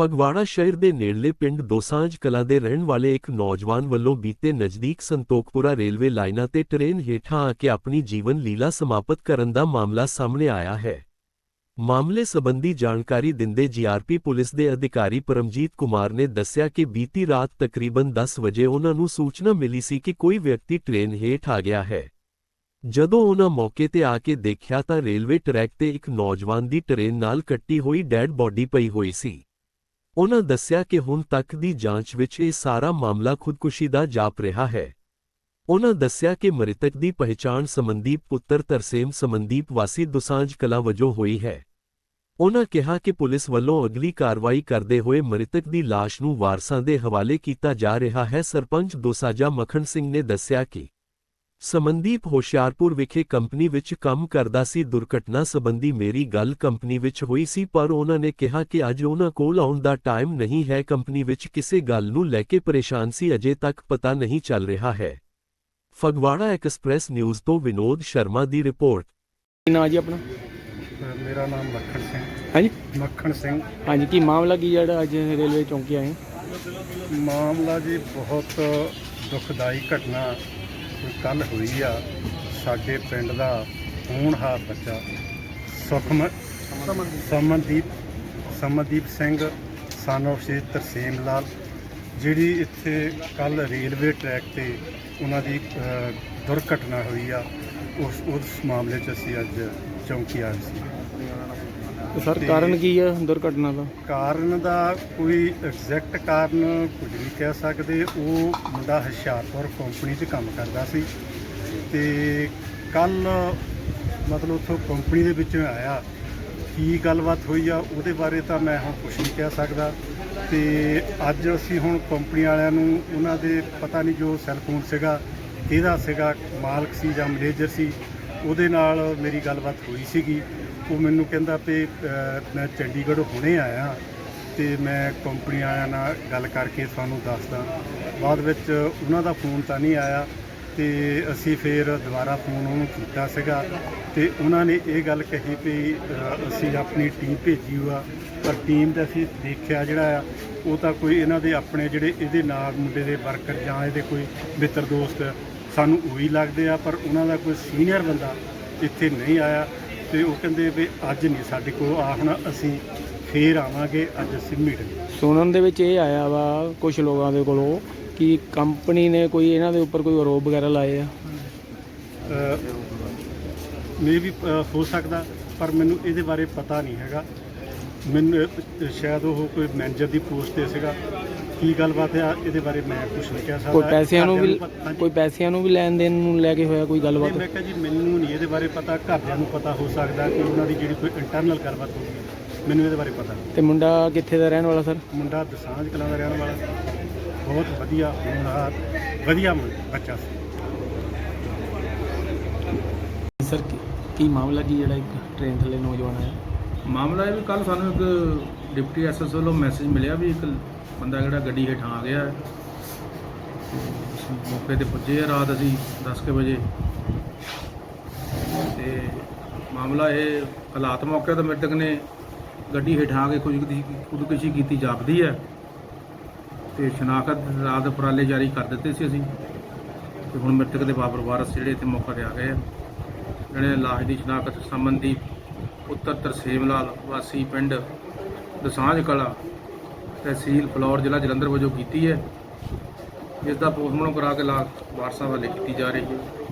ਫਗਵਾੜਾ ਸ਼ਹਿਰ ਦੇ ਨੇੜਲੇ ਪਿੰਡ ਦੋਸਾਂਝ ਕਲਾਂ ਦੇ ਰਹਿਣ ਵਾਲੇ ਇੱਕ ਨੌਜਵਾਨ ਵੱਲੋਂ ਬੀਤੇ ਨਜ਼ਦੀਕ ਸੰਤੋਖਪੁਰਾ ਰੇਲਵੇ ਲਾਈਨਾਂ ਤੇ ਟ੍ਰੇਨ ਹੇਠਾਂ ਆ ਕੇ ਆਪਣੀ ਜੀਵਨ ਲੀਲਾ ਸਮਾਪਤ ਕਰਨ ਦਾ ਮਾਮਲਾ ਸਾਹਮਣੇ ਆਇਆ ਹੈ। ਮਾਮਲੇ ਸੰਬੰਧੀ ਜਾਣਕਾਰੀ ਦਿੰਦੇ ਜੀਆਰਪੀ ਪੁਲਿਸ ਦੇ ਅਧਿਕਾਰੀ ਪਰਮਜੀਤ ਕੁਮਾਰ ਨੇ ਦੱਸਿਆ ਕਿ ਬੀਤੀ ਰਾਤ ਤਕਰੀਬਨ 10 ਵਜੇ ਉਹਨਾਂ ਨੂੰ ਸੂਚਨਾ ਮਿਲੀ ਸੀ ਕਿ ਕੋਈ ਵਿਅਕਤੀ ਟ੍ਰੇਨ ਹੇਠ ਆ ਗਿਆ ਹੈ। ਜਦੋਂ ਉਹਨਾਂ ਮੌਕੇ ਤੇ ਆ ਕੇ ਦੇਖਿਆ ਤਾਂ ਰੇਲਵੇ ਟਰੈਕ ਤੇ ਇੱਕ ਨੌਜਵਾਨ ਦੀ ਟ੍ਰੇਨ ਨਾਲ ਕੱਟੀ ਹੋਈ ਡੈਡ ਬੋਡੀ ਪਈ ਹੋਈ ਸੀ। ਉਹਨਾਂ ਦੱਸਿਆ ਕਿ ਹੁਣ ਤੱਕ ਦੀ ਜਾਂਚ ਵਿੱਚ ਇਹ ਸਾਰਾ ਮਾਮਲਾ ਖੁਦਕੁਸ਼ੀ ਦਾ ਜਾਪ ਰਿਹਾ ਹੈ। ਉਹਨਾਂ ਦੱਸਿਆ ਕਿ ਮ੍ਰਿਤਕ ਦੀ ਪਹਿਚਾਣ ਸਮਨਦੀਪ ਪੁੱਤਰ ਤਰਸੇਮ ਸਮਨਦੀਪ ਵਾਸੀ ਦੁਸਾਂਝ ਕਲਾ ਵਜੋਂ ਹੋਈ ਹੈ। ਉਹਨਾਂ ਕਿਹਾ ਕਿ ਪੁਲਿਸ ਵੱਲੋਂ ਅਗਲੀ ਕਾਰਵਾਈ ਕਰਦੇ ਹੋਏ ਮ੍ਰਿਤਕ ਦੀ ਲਾਸ਼ ਨੂੰ ਵਾਰਸਾਂ ਦੇ ਹਵਾਲੇ ਕੀਤਾ ਜਾ ਰਿਹਾ ਹੈ। ਸਰਪੰਚ ਦੋਸਾਜਾ ਮੱਖਣ ਸਿੰਘ ਨੇ ਦੱਸਿਆ ਕਿ ਸਮਨਦੀਪ ਹੋਸ਼ਿਆਰਪੁਰ ਵਿਖੇ ਕੰਪਨੀ ਵਿੱਚ ਕੰਮ ਕਰਦਾ ਸੀ ਦੁਰਘਟਨਾ ਸੰਬੰਧੀ ਮੇਰੀ ਗੱਲ ਕੰਪਨੀ ਵਿੱਚ ਹੋਈ ਸੀ ਪਰ ਉਹਨਾਂ ਨੇ ਕਿਹਾ ਕਿ ਅੱਜ ਉਹਨਾਂ ਕੋਲ ਆਉਣ ਦਾ ਟਾਈਮ ਨਹੀਂ ਹੈ। ਕੰਪਨੀ ਵਿੱਚ ਕਿਸੇ ਗੱਲ ਨੂੰ ਲੈ ਕੇ ਪਰੇਸ਼ਾਨ ਸੀ ਅਜੇ ਤੱਕ ਪਤਾ ਨਹੀਂ ਚੱਲ ਰਿਹਾ ਹੈ। ਫਗਵਾੜਾ ਐਕਸਪ੍ਰੈਸ ਨਿਊਜ਼ ਤੋਂ ਵਿਨੋਦ ਸ਼ਰਮਾ ਦੀ ਰਿਪੋਰਟ। ਕੀ ਨਾਂ ਜੀ ਆਪਣਾ? ਮੇਰਾ ਨਾਮ ਮੱਖਣ ਸਿੰਘ। ਹਾਂਜੀ? ਮੱਖਣ ਸਿੰਘ। ਹਾਂਜੀ ਕੀ ਮਾਮਲਾ ਕੀ ਜਿਹੜਾ ਅੱਜ ਰੇਲਵੇ ਚੌਂਕੀ ਆਏ? ਮਾਮਲਾ ਜੀ ਬਹੁਤ ਦੁਖਦਾਈ ਘਟਨਾ ਕੱਲ ਹੋਈ ਆ ਸਾਡੇ ਪਿੰਡ ਦਾ ਹੋਣਹਾਰ ਬੱਚਾ ਸੁਖਮ ਸਮਨਦੀਪ। ਸਮਨਦੀਪ ਸਿੰਘ son of ਸ਼੍ਰੀ ਤਰਸੇਮ ਲਾਲ ਜਿਹੜੀ ਇੱਥੇ ਕੱਲ ਰੇਲਵੇ ਟਰੈਕ ਤੇ ਉਹਨਾਂ ਦੀ ਦੁਰਘਟਨਾ ਹੋਈ ਆ ਉਸ ਉਸ ਮਾਮਲੇ 'ਚ ਅਸੀਂ ਅੱਜ ਚੌਂਕੀ ਆਏ ਸੀ। ਤੇ ਸਰ, ਕਾਰਨ ਕੀ ਆ ਦੁਰਘਟਨਾ ਦਾ? ਕਾਰਨ ਦਾ ਕੋਈ ਐਗਜ਼ੈਕਟ ਕਾਰਨ ਕੁਝ ਨਹੀਂ ਕਹਿ ਸਕਦੇ। ਉਹ ਮੁੰਡਾ ਹੁਸ਼ਿਆਰਪੁਰ ਕੰਪਨੀ 'ਚ ਕੰਮ ਕਰਦਾ ਸੀ ਤੇ ਕੱਲ ਮਤਲਬ ਉੱਥੋਂ ਕੰਪਨੀ ਦੇ ਵਿੱਚੋਂ ਆਇਆ। ਕੀ ਗੱਲਬਾਤ ਹੋਈ ਆ, ਉਹਦੇ ਬਾਰੇ ਤਾਂ ਮੈਂ ਹੁਣ ਕੁਝ ਨਹੀਂ ਕਹਿ ਸਕਦਾ। ਤੇ ਅੱਜ ਅਸੀਂ ਹੁਣ ਕੰਪਨੀ ਵਾਲਿਆਂ ਨੂੰ ਉਹਨਾਂ ਦੇ ਪਤਾ ਨਹੀਂ ਜੋ ਸੈੱਲਫੋਨ ਸੀਗਾ, ਕਿਹਦਾ ਸੀਗਾ, ਮਾਲਕ ਸੀ ਜਾਂ ਮੈਨੇਜਰ ਸੀ, ਉਹਦੇ ਨਾਲ ਮੇਰੀ ਗੱਲਬਾਤ ਹੋਈ ਸੀਗੀ। ਉਹ ਮੈਨੂੰ ਕਹਿੰਦਾ ਵੀ ਮੈਂ ਚੰਡੀਗੜ੍ਹ ਹੁਣੇ ਆਇਆ ਤੇ ਮੈਂ ਕੰਪਨੀ ਵਾਲਿਆਂ ਨਾਲ ਗੱਲ ਕਰਕੇ ਤੁਹਾਨੂੰ ਦੱਸਦਾ। ਬਾਅਦ ਵਿੱਚ ਉਹਨਾਂ ਦਾ ਫੋਨ ਤਾਂ ਨਹੀਂ ਆਇਆ ਤੇ ਅਸੀਂ ਫਿਰ ਦੁਬਾਰਾ ਫੋਨ ਉਹਨੂੰ ਕੀਤਾ ਸੀਗਾ ਤੇ ਉਹਨਾਂ ਨੇ ਇਹ ਗੱਲ ਕਹੀ ਵੀ ਅਸੀਂ ਆਪਣੀ ਟੀਮ ਭੇਜੀ ਹੋਆ, ਪਰ ਟੀਮ ਦਾ ਅਸੀਂ ਦੇਖਿਆ ਜਿਹੜਾ ਆ, ਉਹ ਤਾਂ ਕੋਈ ਇਹਨਾਂ ਦੇ ਆਪਣੇ ਜਿਹੜੇ ਇਹਦੇ ਨਾਲ ਮੁੰਡੇ ਦੇ ਵਰਕਰ ਜਾਂ ਇਹਦੇ ਕੋਈ ਮਿੱਤਰ ਦੋਸਤ ਸਾਨੂੰ ਉਹੀ ਲੱਗਦੇ ਆ, ਪਰ ਉਹਨਾਂ ਦਾ ਕੋਈ ਸੀਨੀਅਰ ਬੰਦਾ ਇੱਥੇ ਨਹੀਂ ਆਇਆ। ਤੇ ਉਹ ਕਹਿੰਦੇ ਵੀ ਅੱਜ ਨਹੀਂ ਸਾਡੇ ਕੋਲ ਆ ਹੁਣ ਅਸੀਂ ਫੇਰ ਆਵਾਂਗੇ ਅੱਜ ਅਸੀਂ ਮੀਟਿੰਗ ਸੁਣਨ ਦੇ ਵਿੱਚ ਇਹ ਆਇਆ ਵਾ ਕੁਝ ਲੋਕਾਂ ਦੇ ਕੋਲੋਂ ਕਿ ਕੰਪਨੀ ਨੇ ਕੋਈ ਇਹਨਾਂ ਦੇ ਉੱਪਰ ਕੋਈ ਆਰੋਪ ਵਗੈਰਾ ਲਾਏ ਆ? ਮੇ ਵੀ ਹੋ ਸਕਦਾ ਪਰ ਮੈਨੂੰ ਇਹਦੇ ਬਾਰੇ ਪਤਾ ਨਹੀਂ ਹੈਗਾ। ਮੈਨੂੰ ਸ਼ਾਇਦ ਉਹ ਕੋਈ ਮੈਨੇਜਰ ਦੀ ਪੋਸਟ ਤੇ ਸੀਗਾ। ਕੀ ਗੱਲਬਾਤ ਆ ਇਹਦੇ ਬਾਰੇ ਮੈਂ ਕੁਝ ਨਹੀਂ ਕਹਿ ਸਕਦਾ। ਕੋਈ ਪੈਸਿਆਂ ਨੂੰ ਵੀ ਕੋਈ ਪੈਸਿਆਂ ਨੂੰ ਵੀ ਲੈਣ ਦੇਣ ਨੂੰ ਲੈ ਕੇ ਹੋਇਆ ਕੋਈ ਗੱਲਬਾਤ? ਮੈਂ ਕਿਹਾ ਜੀ ਮੈਨੂੰ ਨਹੀਂ ਇਹਦੇ ਬਾਰੇ ਪਤਾ ਘਰਦਿਆਂ ਨੂੰ ਪਤਾ ਹੋ ਸਕਦਾ ਕਿ ਉਹਨਾਂ ਦੀ ਜਿਹੜੀ ਕੋਈ ਇੰਟਰਨਲ ਗੱਲਬਾਤ ਹੋਊਗੀ ਮੈਨੂੰ ਇਹਦੇ ਬਾਰੇ ਪਤਾ। ਤੇ ਮੁੰਡਾ ਕਿੱਥੇ ਦਾ ਰਹਿਣ ਵਾਲਾ ਸਰ? ਮੁੰਡਾ ਦਸਾਂਝ ਕਲਾਂ ਦਾ ਰਹਿਣ ਵਾਲਾ। ਬਹੁਤ ਵਧੀਆ ਹੋਣਹਾਰ ਵਧੀਆ ਮੁੰਡਾ- ਬੱਚਾ ਸੀ। ਸਰ ਕੀ- ਕੀ ਮਾਮਲਾ ਕੀ ਜਿਹੜਾ ਇੱਕ ਟ੍ਰੇਨ ਥੱਲੇ ਨੌਜਵਾਨ ਆਇਆ? ਮਾਮਲਾ ਇਹ ਵੀ ਕੱਲ ਸਾਨੂੰ ਇੱਕ ਡਿਪਟੀ ਐਸਐਸ ਵੱਲੋਂ ਮੈਸੇਜ ਮਿਲਿਆ ਵੀ ਇੱਕ ਬੰਦਾ ਜਿਹੜਾ ਗੱਡੀ ਹੇਠਾਂ ਆ ਗਿਆ। ਹੈ। ਮੌਕੇ ਤੇ ਪੁੱਜੇ ਆ ਰਾਤ ਅਸੀਂ 10 ਕੁ ਵਜੇ। ਤੇ ਮਾਮਲਾ ਇਹ ਹਾਲਾਤ ਮੌਕੇ ਤੇ ਮ੍ਰਿਤਕ ਨੇ ਗੱਡੀ ਹੇਠਾਂ ਕੇ ਖੁਦਕੁਸ਼ੀ ਖੁਦਕੁਸ਼ੀ ਕੀਤੀ ਜਾਪਦੀ ਹੈ। ਤੇ ਸ਼ਨਾਖਤ ਰਾਤ ਉਪਰਾਲੇ ਜਾਰੀ ਕਰ ਦਿੱਤੇ ਸੀ ਅਸੀਂ। ਤੇ ਹੁਣ ਮ੍ਰਿਤਕ ਦੇ ਬਾਬਰ ਵਾਰਸ ਜਿਹੜੇ ਇੱਥੇ ਮੌਕੇ ਤੇ ਆ ਗਏ ਆ। ਜਿਹੜੇ ਲਾਸ਼ ਦੀ ਸ਼ਨਾਖਤ ਸੰਬੰਧੀ ਪੁੱਤਰ ਤਰਸੇਮ ਲਾਲ ਵਾਸੀ ਪਿੰਡ ਦਸਾਂਝ ਕਲਾ ਤਹਿਸੀਲ ਫਲੌਰ ਜ਼ਿਲ੍ਹਾ ਜਲੰਧਰ ਵਜੋਂ ਕੀਤੀ ਹੈ। ਇਸ ਦਾ ਪੋਸਟਮਾਰਟਮ ਕਰਾ ਕੇ ਲਾਸ਼ ਵਾਰਸਾਂ ਵਾਲੇ ਕੀਤੀ ਜਾ ਰਹੀ ਹੈ।